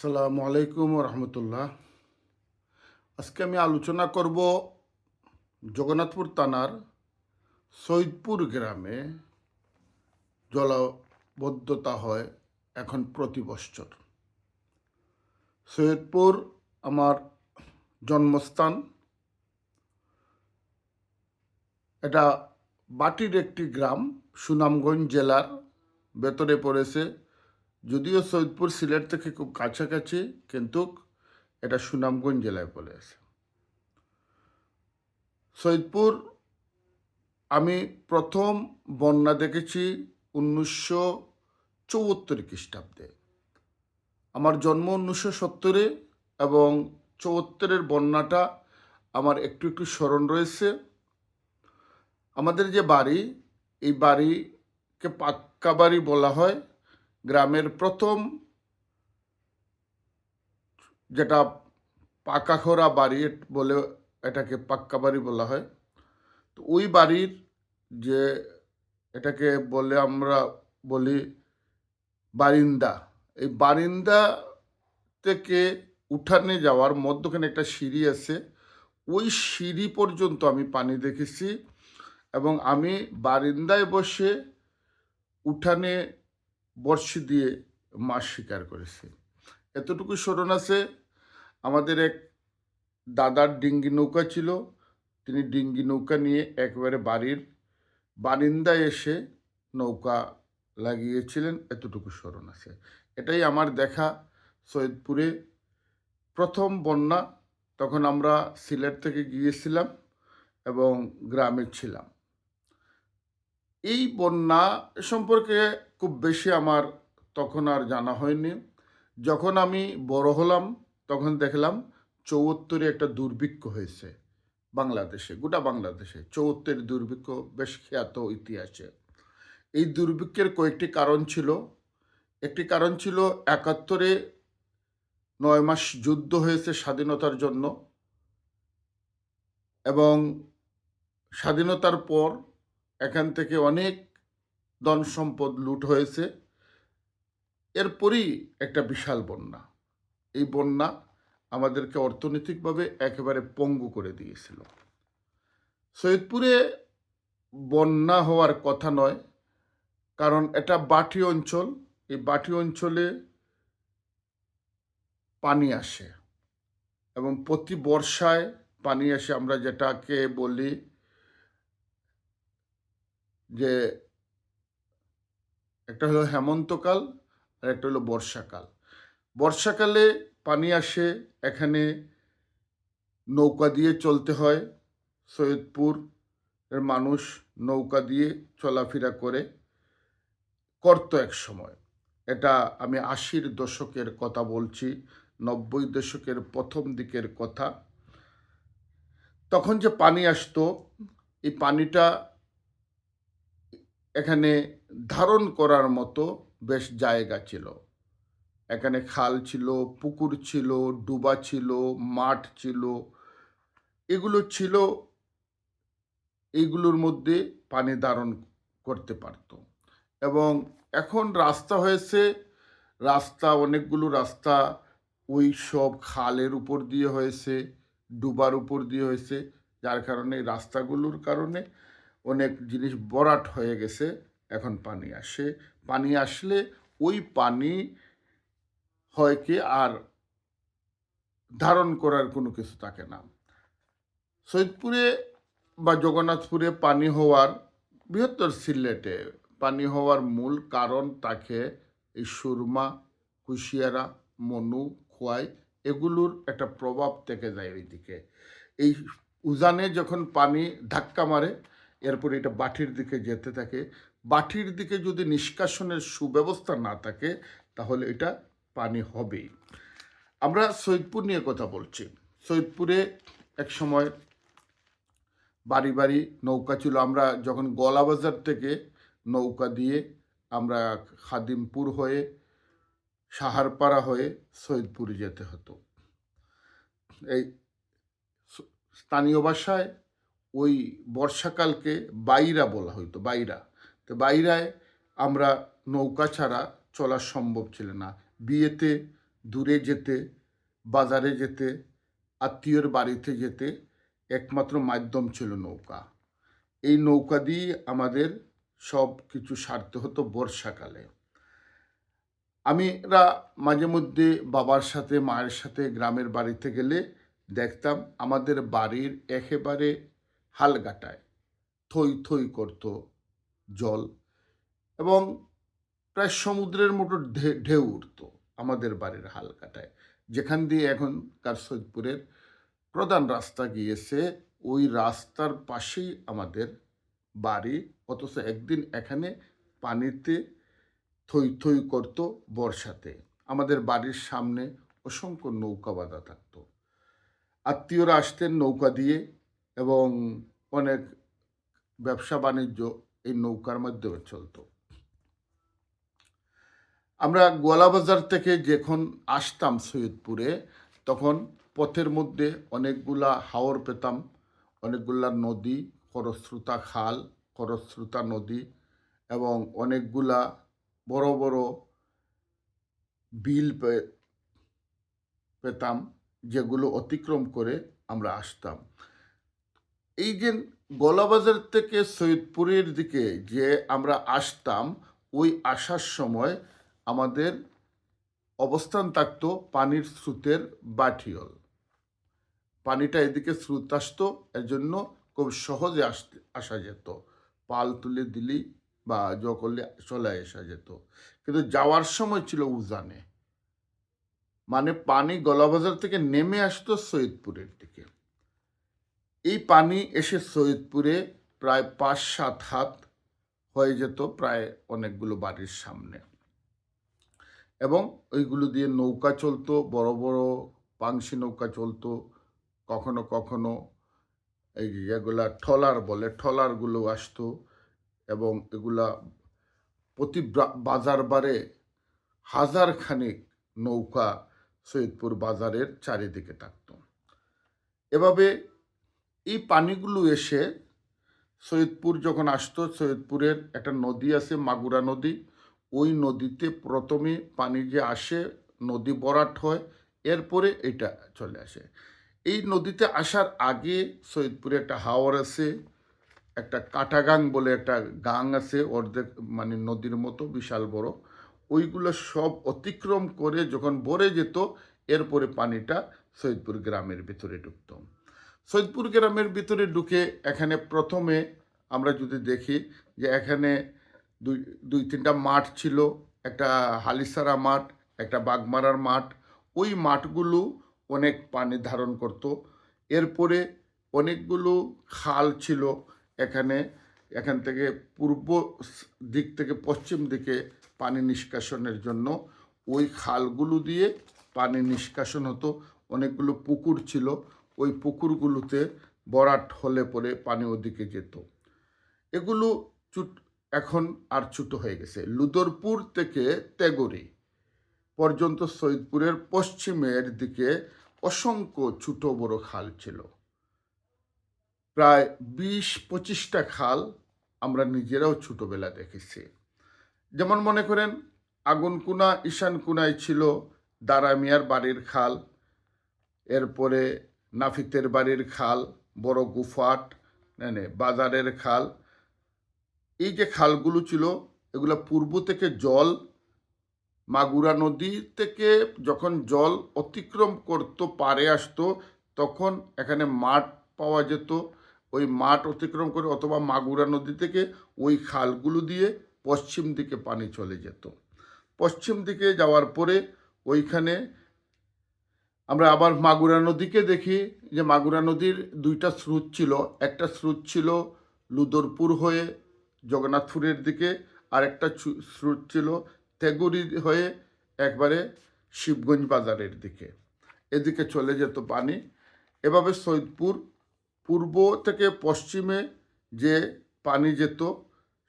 আসসালামু আলাইকুম রহমতুল্লাহ আজকে আমি আলোচনা করব জগন্নাথপুর থানার সৈদপুর গ্রামে জলাবদ্ধতা হয় এখন প্রতি বছর। সৈয়দপুর আমার জন্মস্থান। এটা বাটির একটি গ্রাম, সুনামগঞ্জ জেলার ভেতরে পড়েছে। যদিও সৈয়দপুর সিলেট থেকে খুব কাছাকাছি, কিন্তু এটা সুনামগঞ্জ জেলায় পড়ে আছে। সৈয়দপুর আমি প্রথম বন্যা দেখেছি উনিশশো চৌহত্তর খ্রিস্টাব্দে। আমার জন্ম উনিশশো সত্তরে এবং চৌহত্তরের বন্যাটা আমার একটু একটু স্মরণ রয়েছে। আমাদের যে বাড়ি, এই বাড়িকে পাক্কা বাড়ি বলা হয়। গ্রামের প্রথম যেটা পাকাখোরা বাড়ি বলে এটাকে পাক্কা বাড়ি বলা হয়, তো ওই বাড়ির যে এটাকে বলে আমরা বলি বারিন্দা। এই বারিন্দা থেকে উঠানে যাওয়ার মধ্যখানে একটা সিঁড়ি আছে, ওই সিঁড়ি পর্যন্ত আমি পানি দেখেছি এবং আমি বারিন্দায় বসে উঠানে বর্ষি দিয়ে মাছ শিকার করেছে। এতটুকু স্মরণ আছে, আমাদের এক দাদার ডিঙ্গি নৌকা ছিল। তিনি ডিঙ্গি নৌকা নিয়ে একবারে বাড়ির বারিন্দায় এসে নৌকা লাগিয়েছিলেন, এতটুকু স্মরণ আছে। এটাই আমার দেখা সৈয়দপুরে প্রথম বন্যা, তখন আমরা সিলেট থেকে গিয়েছিলাম এবং গ্রামে ছিলাম। এই বন্যা সম্পর্কে খুব বেশি আমার তখন আর জানা হয়নি। যখন আমি বড় হলাম, তখন দেখলাম চৌহত্তরে একটা দুর্ভিক্ষ হয়েছে বাংলাদেশে, গোটা বাংলাদেশে। চৌহত্তরের দুর্ভিক্ষ বেশ খ্যাত ইতিহাসে। এই দুর্ভিক্ষের কয়েকটি কারণ ছিল। একটি কারণ ছিল একাত্তরে নয় মাস যুদ্ধ হয়েছে স্বাধীনতার জন্য এবং স্বাধীনতার পর এখান থেকে অনেক ধন সম্পদ লুট হয়েছে। এরপরই একটা বিশাল বন্যা। এই বন্যা আমাদেরকে অর্থনৈতিকভাবে একেবারে পঙ্গু করে দিয়েছিল। সৈয়দপুরে বন্যা হওয়ার কথা নয়, কারণ এটা বাটি অঞ্চল। এই বাটি অঞ্চলে পানি আসে এবং প্রতি বর্ষায় পানি আসে। আমরা যেটাকে বলি যে একটা হলো হেমন্তকাল আর একটা হলো বর্ষাকাল। বর্ষাকালে পানি আসে, এখানে নৌকা দিয়ে চলতে হয়। সৈয়দপুর এর মানুষ নৌকা দিয়ে চলাফেরা করে, করতো এক সময়। এটা আমি আশির দশকের কথা বলছি, নব্বই দশকের প্রথম দিকের কথা। তখন যে পানি আসতো, এই পানিটা এখানে ধারণ করার মতো বেশ জায়গা ছিল। এখানে খাল ছিল, পুকুর ছিল, ডুবা ছিল, মাঠ ছিল। এগুলো ছিল এইগুলোর মধ্যে পানি ধারণ করতে পারত। এবং এখন রাস্তা হয়েছে, রাস্তা, অনেকগুলো রাস্তা ওই সব খালের উপর দিয়ে হয়েছে, ডুবার উপর দিয়ে হয়েছে, যার কারণে রাস্তাগুলোর কারণে অনেক জিনিস বরাট হয়ে গেছে, এখন পানি আসে। পানি আসলে ওই পানি হয় কি আর ধারণ করার কোনো কিছু থাকে না। সৈদপুরে বা জগন্নাথপুরে পানি হওয়ার, বৃহত্তর সিলেটে পানি হওয়ার মূল কারণ তাকে এই সুরমা, কুশিয়ারা, মনু, খোয়াই এগুলোর একটা প্রভাব থেকে যায় ওইদিকে এই উজানে যখন পানি ধাক্কা মারে এরপরে এটা বাটির দিকে যেতে থাকে। বাটির দিকে যদি নিষ্কাশনের সুব্যবস্থা না থাকে, তাহলে এটা পানি হবেই। আমরা সৈয়দপুর নিয়ে কথা বলছি। সৈয়দপুরে এক সময় বাড়ি বাড়ি নৌকা ছিল। আমরা যখন গলাবাজার থেকে নৌকা দিয়ে আমরা খাদিমপুর হয়ে, সাহারপাড়া হয়ে সৈয়দপুরে যেতে হতো। এই স্থানীয় ভাষায় ওই বর্ষাকালকে বাইরা বলা হইতো, বাইরা। তো বাইরায় আমরা নৌকা ছাড়া চলা সম্ভব ছিল না। বিয়েতে দূরে যেতে, বাজারে যেতে, আত্মীয়র বাড়িতে যেতে একমাত্র মাধ্যম ছিল নৌকা। এই নৌকা দিয়ে আমাদের সব কিছু সারতে হতো বর্ষাকালে। আমিরা মাঝে মধ্যে বাবার সাথে, মায়ের সাথে গ্রামের বাড়িতে গেলে দেখতাম আমাদের বাড়ির একেবারে হালগাটায় থই থই করত জল এবং প্রায় সমুদ্রের মতো ঢেউ উঠতো আমাদের বাড়ির হালকাটায় যেখান দিয়ে এখনকার সৈয়দপুরের প্রধান রাস্তা গিয়েছে, ওই রাস্তার পাশেই আমাদের বাড়ি। অথচ একদিন এখানে পানিতে থই থই করত বর্ষাতে। আমাদের বাড়ির সামনে অসংখ্য নৌকা বাঁধা থাকতো। আত্মীয়রা আসতেন নৌকা দিয়ে এবং অনেক ব্যবসা বাণিজ্য এই নৌকার মাধ্যমে চলতো। আমরা গোয়ালাবাজার থেকে যখন আসতাম সৈয়দপুরে, তখন পথের মধ্যে অনেকগুলা হাওর পেতাম, অনেকগুলা নদী, খরস্রোতা খাল, খরস্রোতা নদী এবং অনেকগুলা বড় বড় বিল পেতাম, যেগুলো অতিক্রম করে আমরা আসতাম। এই যে গলাবাজার থেকে সৈয়দপুরের দিকে যে আমরা আসতাম, ওই আসার সময় আমাদের অবস্থান থাকতো পানির স্রোতের বাঠিয়ল পানিটা এদিকে স্রোত আসতো জন্য খুব সহজে আসতে, আসা যেত। পাল তুলে দিলি বা জ করলে চলে আসা যেত। কিন্তু যাওয়ার সময় ছিল উজানে। মানে পানি গলাবাজার থেকে নেমে আসতো সৈয়দপুরের দিকে। এই পানি এসে সৈয়দপুরে প্রায় পাঁচ সাত হাত হয়ে যেত প্রায় অনেকগুলো বাড়ির সামনে। এবং ওইগুলো দিয়ে নৌকা চলতো, বড় বড় পাংশি নৌকা চলতো, কখনো কখনো এই যেগুলা ট্রলার বলে, ট্রলারগুলো আসতো এবং এগুলা প্রতি বাজার বারে হাজার খানিক নৌকা সৈয়দপুর বাজারের চারিদিকে থাকতো। এভাবে এই পানিগুলো এসে সৈয়দপুর যখন আসতো, সৈয়দপুরের একটা নদী আছে, মাগুরা নদী, ওই নদীতে প্রথমে পানি যে আসে, নদী বরাট হয়, এরপরে এটা চলে আসে। এই নদীতে আসার আগে সৈয়দপুরে একটা হাওর আছে, একটা কাটাগাং বলে একটা গাং আছে, অর্ধেক মানে নদীর মতো, বিশাল বড়। ওইগুলো সব অতিক্রম করে যখন ভরে যেত, এরপরে পানিটা সৈয়দপুর গ্রামের ভিতরে ঢুকতো। সৈয়দপুর গ্রামের ভিতরে ঢুকে এখানে প্রথমে আমরা যদি দেখি যে এখানে দুই দুই তিনটা মাঠ ছিল, একটা হালিসারা মাঠ, একটা বাগমারার মাঠ। ওই মাঠগুলো অনেক পানি ধারণ করত। এরপরে অনেকগুলো খাল ছিল এখানে। এখান থেকে পূর্ব দিক থেকে পশ্চিম দিকে পানি নিষ্কাশনের জন্য। ওই খালগুলো দিয়ে পানি নিষ্কাশন হতো। অনেকগুলো পুকুর ছিল। ওই পুকুরগুলোতে বরাট হলে পরে পানি ওদিকে যেত। এগুলো চুট, এখন আর ছোট হয়ে গেছে। লুদরপুর থেকে তেগরি পর্যন্ত সৈদপুরের পশ্চিমের দিকে অসংখ্য ছোট বড় খাল ছিল। প্রায় বিশ পঁচিশটা খাল আমরা নিজেরাও ছোটোবেলা দেখেছি। যেমন মনে করেন, আগুনকুনা, ঈশানকুনায় ছিল দারামিয়ার বাড়ির খাল। এরপরে নাফিতের বাড়ির খাল, বড় গুফাট মানে বাজারের খাল। এই যে খালগুলো ছিল, এগুলো পূর্ব থেকে জল, মাগুরা নদী থেকে যখন জল অতিক্রম করতো পারে আসতো, তখন এখানে মাঠ পাওয়া যেত। ওই মাঠ অতিক্রম করে অথবা মাগুরা নদী থেকে ওই খালগুলো দিয়ে পশ্চিম দিকে পানি চলে যেত। পশ্চিম দিকে যাওয়ার পরে ওইখানে আমরা আবার মাগুরা নদীকে দেখি, যে মাগুরা নদীর দুইটা স্রোত ছিল। একটা স্রোত ছিল লুদরপুর হয়ে জগন্নাথপুরের দিকে আর একটা স্রোত ছিল তেগুরি হয়ে একবারে শিবগঞ্জ বাজারের দিকে। এদিকে চলে যেত পানি। এভাবে সৈদপুর পূর্ব থেকে পশ্চিমে যে পানি যেত,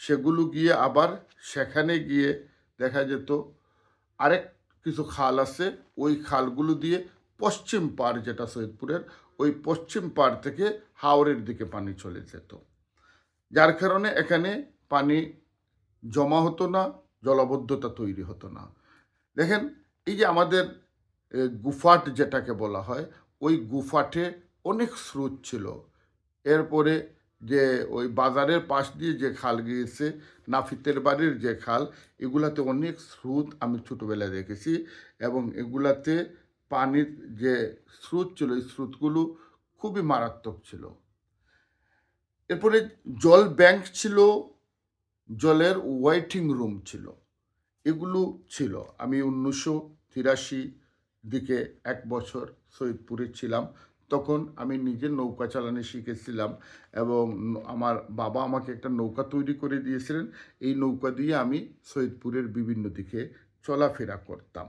সেগুলো গিয়ে আবার সেখানে গিয়ে দেখা যেত। আরেক কিছু খাল আছে, ওই খালগুলো দিয়ে পশ্চিম পার যেটা সৈয়দপুরের, ওই পশ্চিম পার থেকে হাওড়ের দিকে পানি চলে যেত। যার কারণে এখানে পানি জমা হতো না, জলাবদ্ধতা তৈরি হতো না। দেখেন, এই যে আমাদের গুফাট যেটাকে বলা হয়, ওই গুফাটে অনেক স্রোত ছিল। এরপরে যে ওই বাজারের পাশ দিয়ে যে খাল গিয়েছে, নাফিতের বাড়ির যে খাল, এগুলাতে অনেক স্রোত আমি ছোটোবেলায় দেখেছি এবং এগুলাতে পানির যে স্রোত ছিল, এই স্রোতগুলো খুবই মারাত্মক ছিল। এরপরে জল ব্যাংক ছিল, জলের ওয়েটিং রুম ছিল, এগুলো ছিল। আমি উনিশশো তিরাশি দিকে এক বছর সৈয়দপুরে ছিলাম। তখন আমি নিজে নৌকা চালানো শিখেছিলাম এবং আমার বাবা আমাকে একটা নৌকা তৈরি করে দিয়েছিলেন। এই নৌকা দিয়ে আমি সৈয়দপুরের বিভিন্ন দিকে চলাফেরা করতাম।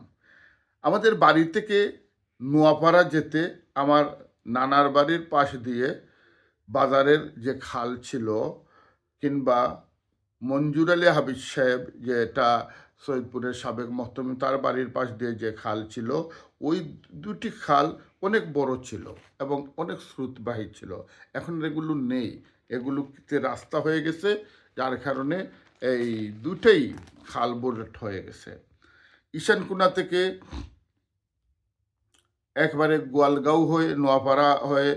আমাদের বাড়ি থেকে নোয়াপাড়া যেতে আমার নানার বাড়ির পাশ দিয়ে বাজারের যে খাল ছিল কিংবা মঞ্জুর আলী হাবিজ সাহেব যেটা সৈয়দপুরের সাবেক মহতমি, তার বাড়ির পাশ দিয়ে যে খাল ছিল, ওই দুটি খাল অনেক বড় ছিল এবং অনেক স্রোতবাহী ছিল। এখন এগুলো নেই। এগুলোতে রাস্তা হয়ে গেছে, যার কারণে এই দুটেই খাল বোরেট হয়ে গেছে। ঈশানকুনা থেকে একবারে গোয়ালগাঁও হয়ে, নোয়াপাড়া হয়ে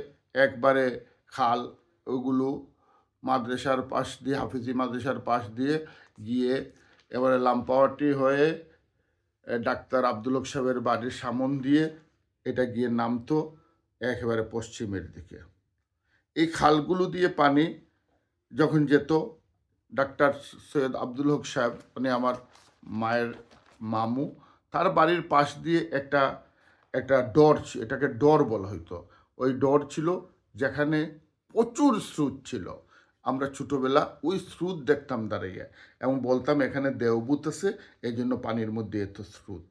একবারে খাল ওগুলো মাদ্রাসার পাশ দিয়ে, হাফিজি মাদ্রাসার পাশ দিয়ে গিয়ে এবারে লাম্পাওয়াটি হয়ে ডাক্তার আব্দুল হক সাহেবের বাড়ির সামন দিয়ে এটা গিয়ে নামতো একেবারে পশ্চিমের দিকে। এই খালগুলো দিয়ে পানি যখন যেত, ডাক্তার সৈয়দ আব্দুল হক সাহেব মানে আমার মায়ের মামু, তার বাড়ির পাশ দিয়ে একটা একটা ডর এটাকে ডর বলা হতো ওই ডর ছিল যেখানে প্রচুর স্রোত ছিল। আমরা ছোটোবেলা ওই স্রোত দেখতাম দাঁড়িয়ে এবং বলতাম এখানে দেওবুত আছে এই জন্য পানির মধ্যে এত স্রোত।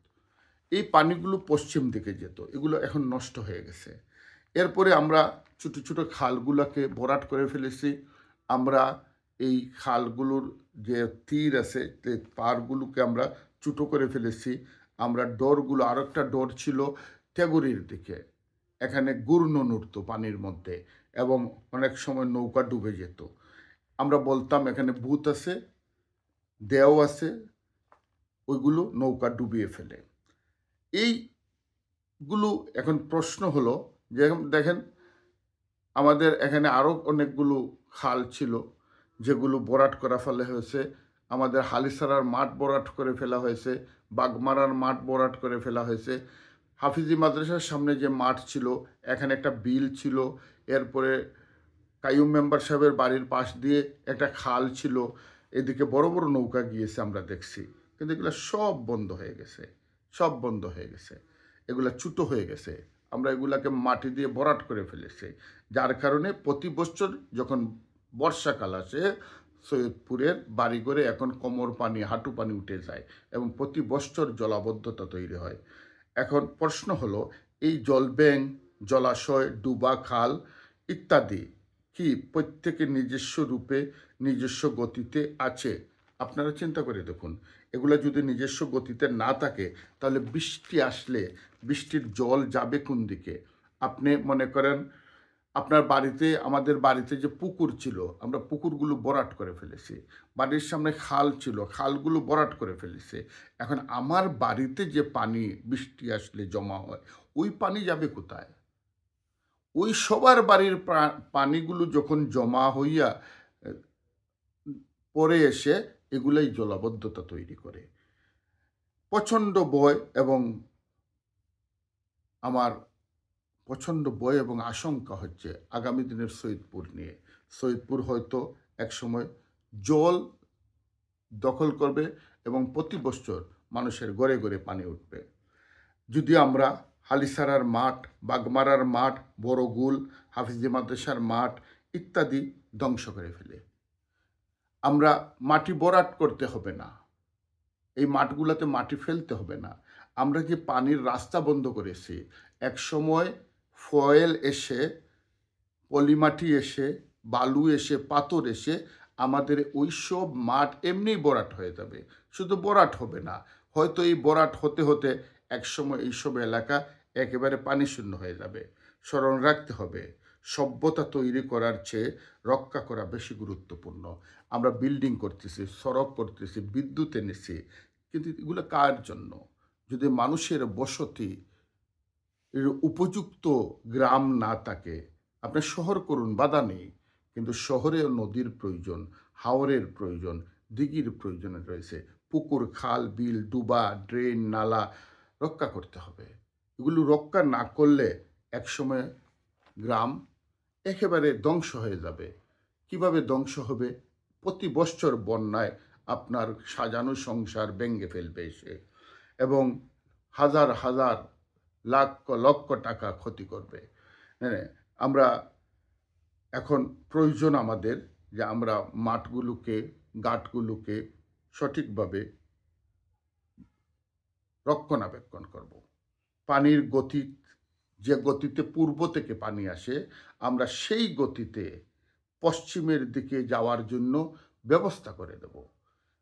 এই পানিগুলো পশ্চিম দিকে যেত, এগুলো এখন নষ্ট হয়ে গেছে। এরপরে আমরা ছোটো ছোটো খালগুলোকে ভরাট করে ফেলেছি। আমরা এই খালগুলোর যে তীর আছে পারগুলোকে আমরা ছোটো করে ফেলেছি। আমরা ডোরগুলো আর একটা ডোর ছিল তেগুরির দিকে। এখানে গুর্ণ নড়তো পানির মধ্যে এবং অনেক সময় নৌকা ডুবে যেত। আমরা বলতাম, এখানে ভূত আছে, দেও আছে, ওইগুলো নৌকা ডুবিয়ে ফেলে। এইগুলো এখন প্রশ্ন হলো, যে দেখেন, আমাদের এখানে আরও অনেকগুলো খাল ছিল, যেগুলো বরাট করা ফেলা হয়েছে। আমাদের হালিসারার মাঠ বরাট করে ফেলা হয়েছে, বাগমারার মাঠ বরাট করে ফেলা হয়েছে। হাফিজি মাদ্রাসার সামনে যে মাঠ ছিল, এখানে একটা বিল ছিল, এরপরে কাইয়ুম মেম্বার সাহেবের বাড়ির পাশ দিয়ে একটা খাল ছিল, এদিকে বড় বড় নৌকা গিয়েছে আমরা দেখছি। কিন্তু এগুলো সব বন্ধ হয়ে গেছে, সব বন্ধ হয়ে গেছে। এগুলা ছুটো হয়ে গেছে, আমরা এগুলাকে মাটি দিয়ে ভরাট করে ফেলেছি। যার কারণে প্রতি বছর যখন বর্ষাকাল আসে সৈয়দপুরের বাড়ি করে এখন কোমর পানি, হাঁটু পানি উঠে যায় এবং প্রতি বছর জলাবদ্ধতা তৈরি হয়। এখন প্রশ্ন হলো, এই জল জলব্যাংক জলাশয়, ডুবা খাল ইত্যাদি কি প্রত্যেকের নিজস্ব রূপে, নিজস্ব গতিতে আছে? আপনারা চিন্তা করে দেখুন। এগুলো যদি নিজস্ব গতিতে না থাকে, তাহলে বৃষ্টি আসলে, বৃষ্টির জল যাবে কোন দিকে? আপনি মনে করেন আপনার বাড়িতে, আমাদের বাড়িতে যে পুকুর ছিল, আমরা পুকুরগুলো বরাট করে ফেলেছি। বাড়ির সামনে খাল ছিল, খালগুলো বরাট করে ফেলেছে। এখন আমার বাড়িতে যে পানি, বৃষ্টি আসলে জমা হয়, ওই পানি যাবে কোথায়? ওই সবার বাড়ির পানিগুলো যখন জমা হইয়া পরে এসে এগুলাই জলাবদ্ধতা তৈরি করে। প্রচণ্ড বয় এবং আমার প্রচণ্ড বয় এবং আশঙ্কা হচ্ছে আগামী দিনের সৈয়দপুর নিয়ে। সৈয়দপুর হয়তো একসময় জল দখল করবে এবং প্রতি বছর মানুষের গড়ে গড়ে পানি উঠবে। যদি আমরা হালিসারার মাঠ, বাগমারার মাঠ, বড়গুল, হাফিজি মাদ্রাসার মাঠ ইত্যাদি ধ্বংস করে ফেলে। আমরা মাটি বরাট করতে হবে না। এই মাঠগুলোতে মাটি ফেলতে হবে না। আমরা যে পানির রাস্তা বন্ধ করেছি? এক সময় ফয়েল এসে, পলিমাটি এসে, বালু এসে, পাথর এসে আমাদের ওই সব মাঠ এমনিই বরাট হয়ে যাবে। শুধু বরাট হবে না, হয়তো এই বরাট হতে হতে একসময় এইসব এলাকা একেবারে পানি শূন্য হয়ে যাবে। স্মরণ রাখতে হবে, সভ্যতা তৈরি করার চেয়ে রক্ষা করা বেশি গুরুত্বপূর্ণ। আমরা বিল্ডিং করতেছি, সড়ক করতেছি, বিদ্যুৎ এনেছি, কিন্তু এগুলো কার জন্য? যদি মানুষের বসতি উপযুক্ত গ্রাম না থাকে, আপনি শহর করুন, বাধা নেই। কিন্তু শহরেও নদীর প্রয়োজন, হাওরের প্রয়োজন, দিঘির প্রয়োজন রয়েছে। পুকুর, খাল, বিল, ডুবা, ড্রেন, নালা রক্ষা করতে হবে। এগুলো রক্ষা না করলে একসময় গ্রাম একেবারে ধ্বংস হয়ে যাবে। কীভাবে ধ্বংস হবে? প্রতি বছর বন্যায় আপনার সাজানো সংসার ভেঙে ফেলবে এসে এবং হাজার হাজার লাখ লক্ষ টাকা ক্ষতি করবে। হ্যাঁ আমরা এখন প্রয়োজন আমাদের যে আমরা মাঠগুলোকে গাঠগুলোকে সঠিকভাবে রক্ষণাবেক্ষণ করব। পানির গতি, যে গতিতে পূর্ব থেকে পানি আসে, আমরা সেই গতিতে পশ্চিমের দিকে যাওয়ার জন্য ব্যবস্থা করে দেব।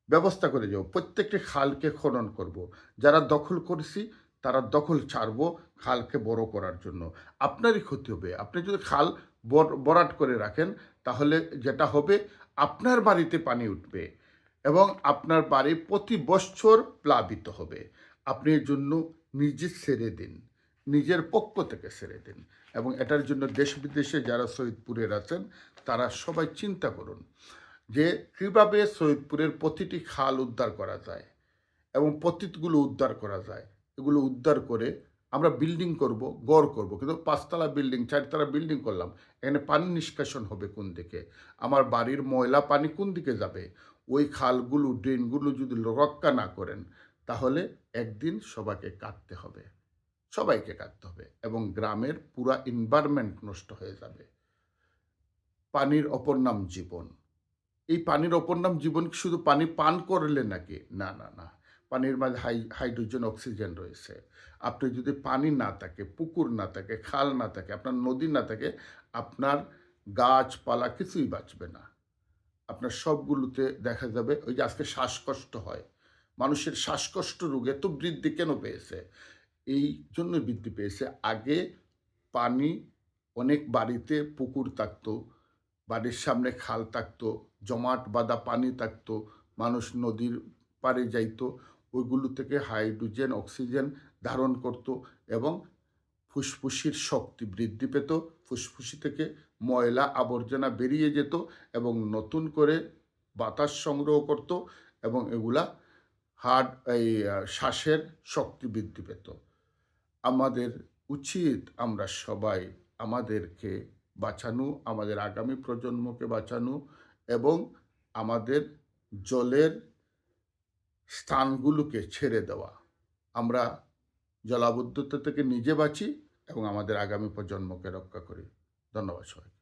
ব্যবস্থা করে যাব প্রত্যেকটি খালকে খনন করব। যারা দখল করেছি তারা দখল ছাড়বো খালকে বড় করার জন্য। আপনারই ক্ষতি হবে। আপনি যদি খাল বর- বরাট করে রাখেন, তাহলে যেটা হবে, আপনার বাড়িতে পানি উঠবে এবং আপনার বাড়ি প্রতি বছর প্লাবিত হবে। আপনি এর জন্য নিজে ছেড়ে দিন, নিজের পক্ষ থেকে ছেড়ে দিন এবং এটার জন্য দেশ বিদেশে যারা সৈয়দপুরের আছেন, তারা সবাই চিন্তা করুন যে কীভাবে সৈয়দপুরের প্রতিটি খাল উদ্ধার করা যায় এবং পতিতগুলো উদ্ধার করা যায়। এগুলো উদ্ধার করে আমরা বিল্ডিং করব, গড় করব। কিন্তু পাঁচতলা বিল্ডিং চারতলা বিল্ডিং করলাম। এখানে পানি নিষ্কাশন হবে কোন দিকে? আমার বাড়ির ময়লা পানি কোন দিকে যাবে? ওই খালগুলো, ড্রেনগুলো যদি রক্ষা না করেন, তাহলে একদিন সবাইকে কাটতে হবে। সবাইকে কাটতে হবে এবং গ্রামের পুরা এনভায়রনমেন্ট নষ্ট হয়ে যাবে। পানির অপর নাম জীবন। এই পানির অপর নাম জীবন শুধু পানি পান করলে নাকি? না না না। পানির মাঝে হাই, হাইড্রোজেন, অক্সিজেন রয়েছে। আপনি যদি পানি না থাকে, পুকুর না থাকে, খাল না থাকে, আপনার নদী না থাকে, আপনার গাছপালা কিছুই বাঁচবে না। আপনার সবগুলোতে দেখা যাবে ওই যে আজকে শ্বাসকষ্ট হয়। মানুষের শ্বাসকষ্ট রোগ এত বৃদ্ধি কেন পেয়েছে? এই জন্য বৃদ্ধি পেয়েছে। আগে পানি অনেক বাড়িতে পুকুর থাকতো, বাড়ির সামনে খাল থাকতো, জমাট বাঁধা পানি থাকতো, মানুষ নদীর পাড়ে যাইতো ওইগুলো থেকে হাইড্রোজেন, অক্সিজেন ধারণ করত এবং ফুসফুসির শক্তি বৃদ্ধি পেত। ফুসফুসি থেকে ময়লা আবর্জনা বেরিয়ে যেত এবং নতুন করে বাতাস সংগ্রহ করত এবং এগুলা হার্ট এই, শ্বাসের শক্তি বৃদ্ধি পেত। আমাদের উচিত আমরা সবাই আমাদেরকে বাঁচানো, আমাদের আগামী প্রজন্মকে বাঁচানো এবং আমাদের জলের স্থানগুলোকে ছেড়ে দেওয়া। আমরা জলাবদ্ধতা থেকে নিজে বাঁচি এবং আমাদের আগামী প্রজন্মকে রক্ষা করি। ধন্যবাদ সবাই